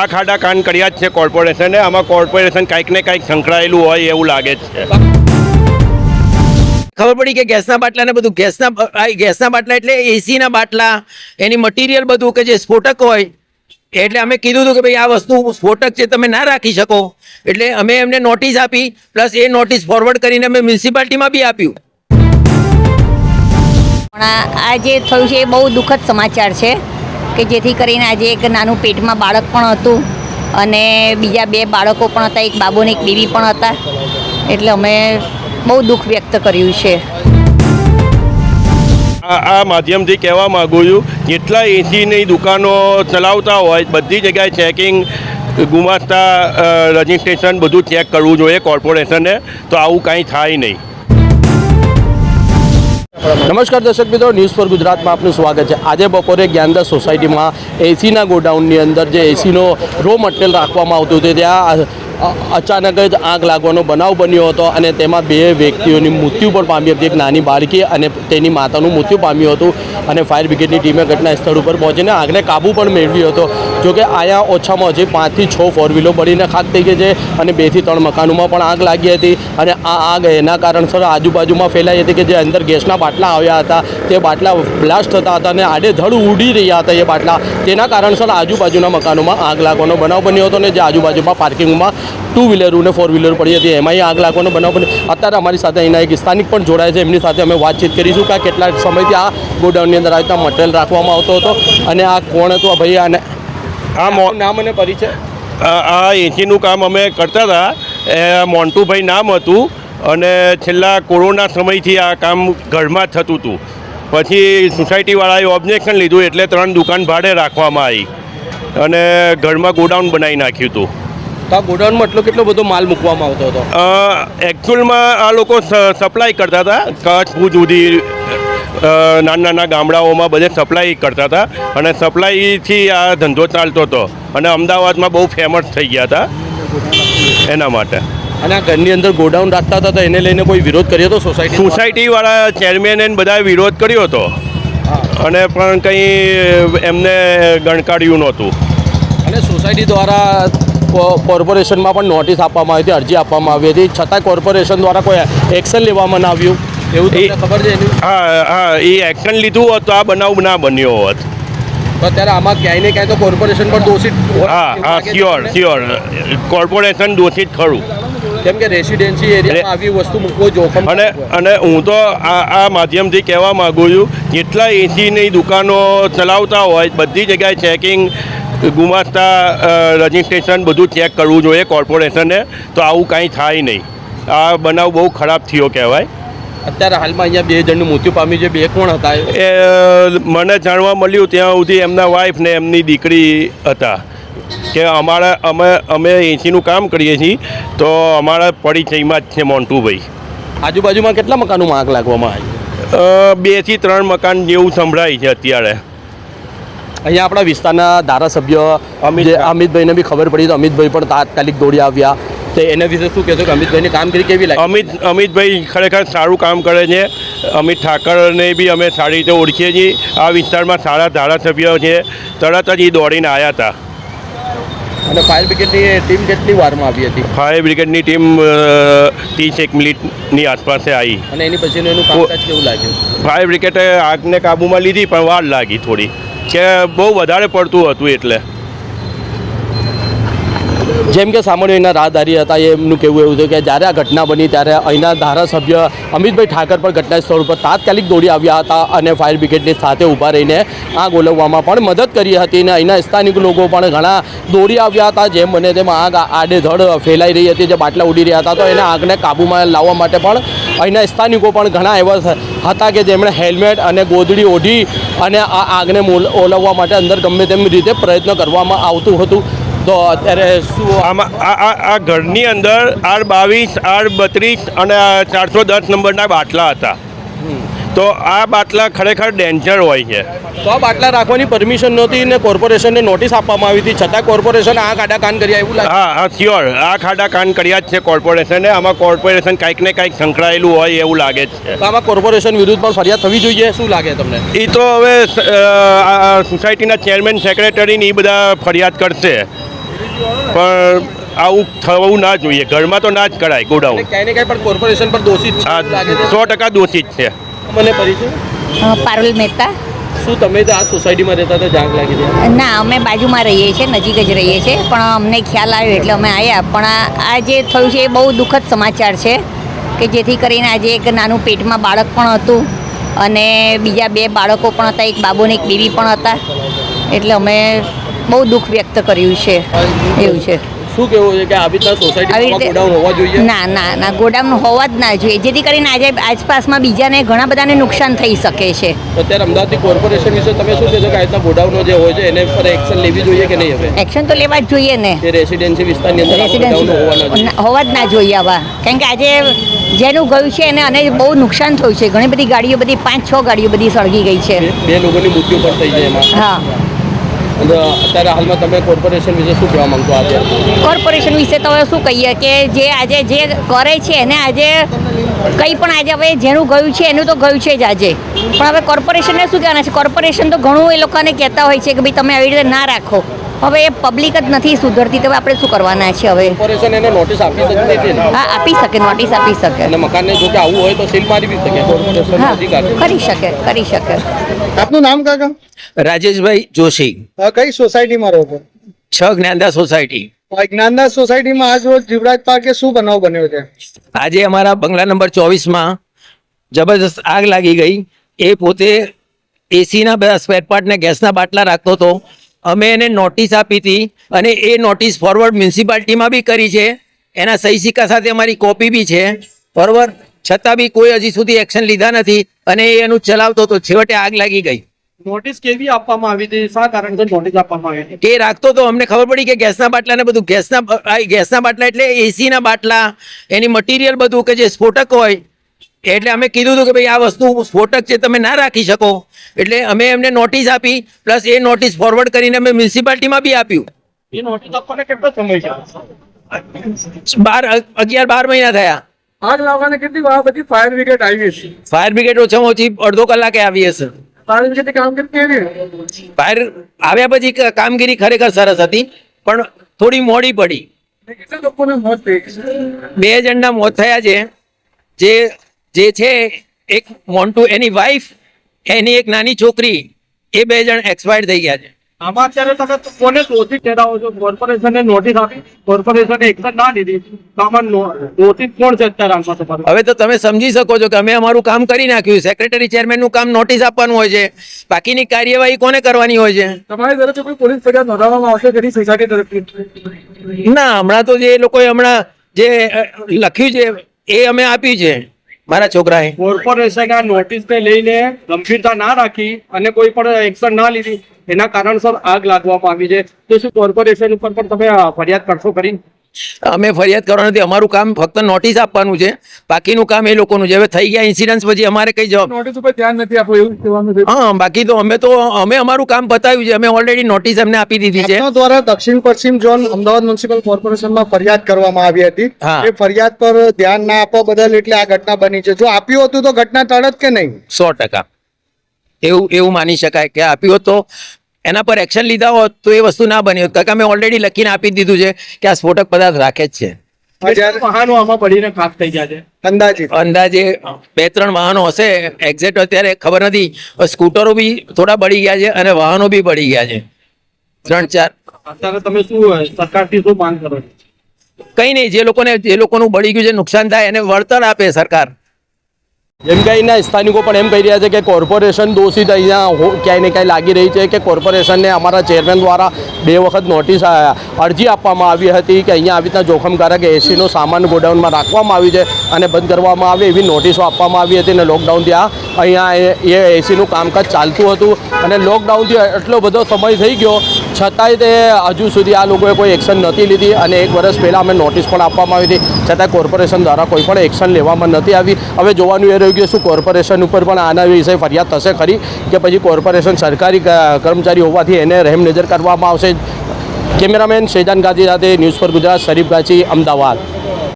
આ ખાડા કાન કર્યા જ છે કોર્પોરેશને. આમાં કોર્પોરેશન કાંઈક ને કાંઈક સંકળાયેલું હોય એવું લાગે છે. ખબર પડી કે ગેસના બાટલા ને બધું? ગેસના આ ગેસના બાટલા એટલે એસીના બાટલા એની મટીરિયલ બધું કે જે સ્ફોટક હોય એટલે અમે કીધું હતું કે ભાઈ આ વસ્તુ સ્ફોટક છે તમે ના રાખી શકો. એટલે અમે એમને નોટિસ આપી પ્લસ એ નોટિસ ફોરવર્ડ કરીને અમે મ્યુનિસિપાલિટીમાં બી આપ્યું. પણ આ જે થયું છે એ બહુ દુઃખદ સમાચાર છે. કે જેથી કરીને આજે એક નાનું પેટમાં બાળક પણ હતું અને બીજા બે બાળકો પણ હતા, એક બાબુ ને એક બેબી પણ હતા. એટલે અમે બહુ દુઃખ વ્યક્ત કર્યું છે. આ માધ્યમથી કહેવા માગું છું, જેટલા એસીની દુકાનો ચલાવતા હોય, બધી જગ્યાએ ચેકિંગ ગુમાસ્તા રજિસ્ટ્રેશન બધું ચેક કરવું જોઈએ કોર્પોરેશને તો આવું કાંઈ થાય નહીં. નમસ્કાર દર્શક મિત્રો ન્યૂઝ ફોર ગુજરાતમાં આપનું સ્વાગત છે. આજે બપોરે જ્ઞાનદાસ સોસાયટીમાં એસીના ગોડાઉનની અંદર જે એસીનો રો મટીરિયલ રાખવામાં આવતું હતું, ત્યાં અચાનક જ આગ લાગવાનો બનાવ બન્યો હતો અને તેમાં બે વ્યક્તિઓની મૃત્યુ પણ પામી હતી. એક નાની બાળકી અને તેની માતાનું મૃત્યુ પામ્યું હતું અને ફાયર બ્રિગેડની ટીમે ઘટના સ્થળ ઉપર પહોંચીને આગને કાબૂ પણ મેળવ્યો હતો. જોકે અહીંયા ઓછામાં ઓછી પાંચથી છ ફોર વ્હીલો બળીને ખાક થઈ ગઈ છે અને બેથી ત્રણ મકાનોમાં પણ આગ લાગી હતી અને આ આગ એના કારણસર આજુબાજુમાં ફેલાઈ હતી કે જે અંદર ગેસના બાટલા આવ્યા હતા. તે બાટલા બ્લાસ્ટ થતા હતા અને આડેધડ ઉડી રહ્યા હતા એ બાટલા. તેના કારણસર આજુબાજુના મકાનોમાં આગ લાગવાનો બનાવ બન્યો હતો અને જે આજુબાજુમાં પાર્કિંગમાં ટુ વ્હીલર અને ફોર વ્હીલર પડી હતી. એમાંય આગ લાગવાનો બનાવ પણ અત્યારે અમારી સાથે અહીંના એક સ્થાનિક પણ જોડાય છે. એમની સાથે અમે વાતચીત કરીશું કે કેટલા સમયથી આ ગોડાઉનની અંદર આવી રીતના મટીરિયલ રાખવામાં આવતો હતો અને આ કોણ હતું? ભાઈ આને આ નામ અને પરિચય? આ આ એસીનું કામ અમે કરતા હતા. એ મોન્ટુભાઈ નામ હતું અને છેલ્લા કોરોના સમયથી આ કામ ઘરમાં જ થતું હતું. પછી સોસાયટીવાળાએ ઓબ્જેક્શન લીધું એટલે ત્રણ દુકાન ભાડે રાખવામાં આવી અને ઘરમાં ગોડાઉન બનાવી નાખ્યું હતું. તો આ ગોડાઉનમાં એટલો કેટલો બધો માલ મૂકવામાં આવતો હતો? એકચ્યુઅલમાં આ લોકો સપ્લાય કરતા હતા. કચ્છ ભુજ સુધી નાના નાના ગામડાઓમાં બધે સપ્લાય કરતા હતા. અને સપ્લાયથી આ ધંધો ચાલતો હતો. અને અમદાવાદમાં બહુ ફેમસ થઈ ગયા હતા. એના માટે. અને આ ઘરની અંદર ગોડાઉન રાખતા હતા એને લઈને કોઈ વિરોધ કર્યો હતો સોસાયટી સોસાયટીવાળા ચેરમેન એને બધાએ વિરોધ કર્યો હતો. અને પણ કંઈ એમને ગણકાર્યું નહોતું. અને સોસાયટી દ્વારા કોર્પોરેશનમાં પણ નોટિસ આપવામાં આવી હતી અરજી આપવામાં આવી હતી. છતાં કોર્પોરેશન દ્વારા કોઈ એક્શન લેવામાં ના આવ્યું. એવું તમને ખબર છે હા હા એ એક્શન લીધું હોત તો આ બનાવ ના બન્યો હોત. તો અત્યારે આમાં ક્યાંય ને ક્યાંય તો કોર્પોરેશન પણ દોષિત હા હા તમને? શ્યોર કોર્પોરેશન દોષિત ખરું. કેમ કે રેસિડેન્સી એરિયામાં આવી વસ્તુ મૂકવો જોખમ અને અને હું તો આ આ માધ્યમથી કહેવા માગું છું જેટલા એસીની દુકાનો ચલાવતા હોય બધી જગ્યાએ ચેકિંગ ગુમાસ્તા રજિસ્ટ્રેશન બધું ચેક કરવું જોઈએ કોર્પોરેશને તો આવું કાંઈ થાય નહીં. આ બનાવ બહુ ખરાબ થયો કહેવાય. અત્યારે હાલમાં અહીંયા બે જણનું મૃત્યુ પામ્યું છે. બે કોણ હતા એ? મને જાણવા મળ્યું ત્યાં સુધી એમના વાઈફ ને એમની દીકરી હતા. કે અમારા અમે અમે એસીનું કામ કરીએ છીએ તો અમારા પરિચયમાં જ છે મોન્ટુભાઈ. આજુબાજુમાં કેટલા મકાનોમાં આગ લાગવામાં આવી? બેથી ત્રણ મકાન જેવું સંભળાય છે અત્યારે. અહીંયા આપણા વિસ્તારના ધારાસભ્ય અમિત અમિતભાઈને બી ખબર પડી તો અમિતભાઈ પણ તાત્કાલિક દોડી આવ્યા. તો એના વિશે શું કહેશો કે અમિતભાઈની કામગીરી કેવી લાગે? અમિત અમિતભાઈ ખરેખર સારું કામ કરે છે. અમિત ઠાકરને બી અમે સારી રીતે ઓળખીએ છીએ. આ વિસ્તારમાં સારા ધારાસભ્ય છે. તરત જ એ દોડીને આવ્યા હતા. અને ફાયર બ્રિગેડની ટીમ કેટલી વારમાં આવી હતી? ફાયર બ્રિગેડની ટીમ ત્રીસ એક મિનિટની આસપાસ આવી. અને એની પછીનું એનું કામકાજ કેવું લાગ્યું? ફાયર બ્રિગેડે આગને કાબૂમાં લીધી પણ વાર લાગી થોડી. કે બહુ વધારે પડતું હતું એટલે. જેમ કે સામાન્ય અહીંના રાહદારી હતા એમનું કહેવું એવું છે કે જ્યારે આ ઘટના બની ત્યારે અહીંના ધારાસભ્ય અમિતભાઈ ઠાકર પણ ઘટના સ્થળ ઉપર તાત્કાલિક દોડી આવ્યા હતા અને ફાયર બ્રિગેડની સાથે ઊભા રહીને આગ ઓલવવામાં પણ મદદ કરી હતી અને અહીંના સ્થાનિક લોકો પણ ઘણા દોડી આવ્યા હતા, જેમ બને તેમ આગ આડેધડ ફેલાઈ રહી હતી, જે બાટલા ઉડી રહ્યા હતા, તો એના આગને કાબૂમાં લાવવા માટે પણ અહીંના સ્થાનિકો પણ ઘણા એવા હતા કે જેમણે હેલ્મેટ અને ગોદડી ઓઢી અને આ આગને ઓલવવા માટે અંદર ગમે તેમ રીતે પ્રયત્ન કરવામાં આવતું હતું. તો અત્યારે શું આમાં આ આ આ ઘરની અંદર આર બાવીસ આર બત્રીસ અને ચારસો દસ નંબરના બાટલા હતા. તો આ બાટલા ખરેખર ડેન્જર હોય છે. તો આ બાટલા રાખવાની પરમિશન નહોતી ને કોર્પોરેશનને નોટિસ આપવામાં આવી હતી. છતાં કોર્પોરેશન આ ખાડા કાન કર્યા એવું લાગે. હા હા શ્યોર આ ખાડા કાન કર્યા જ છે કોર્પોરેશને આમાં કોર્પોરેશન કાંઈક ને કાંઈક સંકળાયેલું હોય એવું લાગે છે. તો આમાં કોર્પોરેશન વિરુદ્ધ પણ ફરિયાદ થવી જોઈએ? શું લાગે તમને? એ તો હવે સોસાયટીના ચેરમેન સેક્રેટરીની એ બધા ફરિયાદ કરશે. પણ આવું થવું ના જોઈએ. ઘરમાં તો ના જ કરાય ગોડાઉન. ક્યાંય ને પણ કોર્પોરેશન પર દોષિત છે સો ટકા દોષિત છે. મને પરિચય? પારુલ મહેતા. શું તમે તો આ સોસાયટીમાં રહેતા હતા જાગ લાગી ના અમે બાજુમાં રહીએ છીએ નજીક જ રહીએ છીએ પણ અમને ખ્યાલ આવ્યો એટલે અમે આવ્યા પણ આ આ જે થયું છે એ બહુ દુઃખદ સમાચાર છે કે જેથી કરીને આજે એક નાનું પેટમાં બાળક પણ હતું અને બીજા બે બાળકો પણ હતા એક બાબુ ને એક બેબી પણ હતા. એટલે અમે બહુ દુઃખ વ્યક્ત કર્યું છે. એવું છે. શું કેવું છે કે આવી રીતના સોસાયટીમાં ગોડાઉન હોવા જોઈએ? ના ના ના ગોડાઉન હોવા જ ના જોઈએ. જેથી કરીને આજે આસપાસમાં બીજાને ઘણા બધાને નુકસાન થઈ શકે છે. અત્યારે અમદાવાદની કોર્પોરેશન વિશે તમે શું કહેશો કે આ રીતના ગોડાઉનો જે હોય છે એને પર એક્શન લેવી જોઈએ કે નહીં હવે? એક્શન તો લેવા જ જોઈએ ને. રેસિડેન્સી વિસ્તારની અંદર હોવા જ ના જોઈએ આવા. કારણ કે આજે જેનું ગયું છે એને અને બહુ નુકસાન થયું છે. ઘણી બધી ગાડીઓ બધી પાંચ છ ગાડીઓ બધી સળગી ગઈ છે. બે- લોકોની મૃત્યુ પણ થઈ જાય એમાં. હા. અત્યારે હાલમાં તમે કોર્પોરેશન વિશે શું કહેવા માંગતો આજે? કોર્પોરેશન વિશે તો હવે શું કહીએ કે જે આજે જે કરે છે એને આજે કંઈ પણ આજે હવે જેનું ગયું છે એનું તો ગયું છે જ આજે. પણ હવે કોર્પોરેશનને શું કહેવાના છે? કોર્પોરેશન તો ઘણું એ લોકોને કહેતા હોય છે કે ભાઈ તમે આવી રીતે ના રાખો. હવે એ પબ્લિક જ નથી સુધરતી તો હવે આપણે શું કરવાના છે હવે? કોર્પોરેશન એને નોટિસ આપી શકતી હતી હા આપી શકે નોટિસ આપી શકે. અને મકાનને જો કે આવું હોય તો સીલ મારી બી શકે કોર્પોરેશન અધિકાર કરી શકે કરી શકે. આપનું નામ કાકા? રાજેશભાઈ જોશી. કઈ સોસાયટીમાં રહો છો? છ જ્ઞાનદા સોસાયટી. જ્ઞાનદા જ્ઞાનદાસ સોસાયટીમાં આજ રોજ જીવરાજ પાર્કે શું બનાવ બન્યો છે? આજે અમારા બંગલા નંબર ચોવીસમાં જબરજસ્ત આગ લાગી ગઈ. એ પોતે એસીના બધા સ્પેર પાર્ટ ને ગેસના બાટલા રાખતો હતો. અમે એને નોટિસ આપી હતી અને એ નોટિસ ફોરવર્ડ મ્યુનિસિપાલિટીમાં બી કરી છે. એના સહી સિક્કા સાથે અમારી કોપી બી છે. બરોબર છતાં બી કોઈ હજી સુધી એક્શન લીધા નથી અને એ એનું ચલાવતો હતો છેવટે આગ લાગી ગઈ. નોટિસ કેવી આપવામાં આવી હતી? શા કારણસર નોટિસ આપવામાં આવી કે એ રાખતો તો અમને ખબર પડી કે ગેસના બાટલાને બધું ગેસના ગેસના બાટલા એટલે એસીના બાટલા એની મટીરિયલ બધું કે જે સ્ફોટક હોય એટલે અમે કીધું હતું કે ભાઈ આ વસ્તુ સ્ફોટક છે તમે ના રાખી શકો. એટલે અમે એમને નોટિસ આપી પ્લસ એ નોટિસ ફોરવર્ડ કરીને અમે મ્યુનિસિપાલિટીમાં બી આપ્યું. બાર અગિયાર બાર મહિના થયા. આગ લાવવાને કેટલી વાર ફાયર બ્રિગેડ આવી ફાયર બ્રિગેડ ઓછામાં ઓછી અડધો કલાકે આવી હશે. ફાયર કામગીરી આવ્યા પછી કામગીરી ખરેખર સરસ હતી પણ થોડી મોડી પડી. બે જણના મોત થયા છે જે જે છે એક મોન્ટુ એની વાઈફ એની એક નાની છોકરી એ બે જણ એક્સપાયર થઈ ગયા છે. આમાં અત્યારે તમે કોને દોષિત ઠેરાવો છો? કોર્પોરેશને નોટિસ આપી કોર્પોરેશને એક્શન ના લીધી તો આમાં દોષિત કોણ છે અત્યારે આમાં તમારું? હવે તો તમે સમજી શકો છો કે અમે અમારું કામ કરી નાખ્યું સેક્રેટરી ચેરમેનનું કામ નોટિસ આપવાનું હોય છે. બાકીની કાર્યવાહી કોને કરવાની હોય છે? તમારી તરફથી કોઈ પોલીસ ફરિયાદ નોંધાવવામાં આવશે તેની સોસાયટી તરફથી? ના હમણાં તો જે લોકોએ હમણાં જે લખ્યું છે એ અમે આપ્યું છે. મારા છોકરાએ. કોર્પોરેશન આ નોટિસને લઈને ગંભીરતા ના રાખી અને કોઈ પણ એક્શન ના લીધી. એના કારણસર આગ લાગવામાં આવી છે. તો શું કોર્પોરેશન ઉપર પણ તમે ફરિયાદ કરશો કરી? અમે ફરિયાદ કરવાનું નથી અમારું કામ ફક્ત નોટિસ આપવાનું છે. બાકીનું કામ એ લોકોનું છે. હવે થઈ ગયા ઇન્સિડન્સ પછી અમારે કઈ જવાબ નોટિસ ઉપર ધ્યાન નથી આપવું એવું કહેવાનું હા બાકી તો અમે તો અમે અમારું કામ બતાવ્યું છે. અમે ઓલરેડી નોટિસ અમને આપી દીધી છે. દ્વારા દક્ષિણ પશ્ચિમ ઝોન અમદાવાદ મ્યુનિસિપલ કોર્પોરેશનમાં ફરિયાદ કરવામાં આવી હતી. એ ફરિયાદ પર ધ્યાન ના આપવા બદલ એટલે આ ઘટના બની છે. જો આપ્યું હતું તો ઘટના ટળત કે નહીં? સો ટકા. એવું એવું માની શકાય કે આપ્યું હોત. તો એના પર એક્શન લીધા હોત તો એ વસ્તુ ના બની હોત. કારણ કે અમે ઓલરેડી લખીને આપી દીધું છે કે આ સ્ફોટક પદાર્થ રાખે જ છે. જ્યારે વાહનો આમાં પડીને ખાક થઈ ગયા છે. અંદાજિત અંદાજે બે ત્રણ વાહનો હશે એક્ઝેક્ટ અત્યારે ખબર નથી સ્કૂટરો બી થોડા બળી ગયા છે અને વાહનો બી બળી ગયા છે. ત્રણ ચાર. અત્યારે તમે શું સરકારથી શું માંગ કરો કઈ નહીં જે લોકોને જે લોકોનું બળી ગયું છે નુકસાન થાય એને વળતર આપે સરકાર. જેમ કહીને સ્થાનિકો પણ એમ કહી રહ્યા છે કે કોર્પોરેશન દોષિત અહીંયા ક્યાંય ને ક્યાંય લાગી રહી છે કે કોર્પોરેશનને અમારા ચેરમેન દ્વારા બે વખત નોટિસ અરજી આપવામાં આવી હતી કે અહીંયા આવી રીતના જોખમકારક એસીનો સામાન ગોડાઉનમાં રાખવામાં આવ્યું છે અને બંધ કરવામાં આવે એવી નોટિસો આપવામાં આવી હતી અને લોકડાઉન ત્યાં અહીંયા એ એસીનું કામકાજ ચાલતું હતું અને લોકડાઉનથી એટલો બધો સમય થઈ ગયો છતાંય તે હજુ સુધી આ લોકોએ કોઈ એક્શન નથી લીધી અને એક વર્ષ પહેલાં અમે નોટિસ પણ આપવામાં આવી હતી. છતાં કોર્પોરેશન દ્વારા કોઈ પણ એક્શન લેવામાં નથી આવી. હવે જોવાનું એ રહ્યું કે શું કોર્પોરેશન ઉપર પણ આના વિશે ફરિયાદ થશે ખરી કે પછી કોર્પોરેશન સરકારી કર્મચારી હોવાથી એને રહેમ નજર કરવામાં આવશે? કેમેરામેન શેજાન ગાંધી સાથે ન્યૂઝ પર ગુજરાત, શરીફ ગાંચી, અમદાવાદ.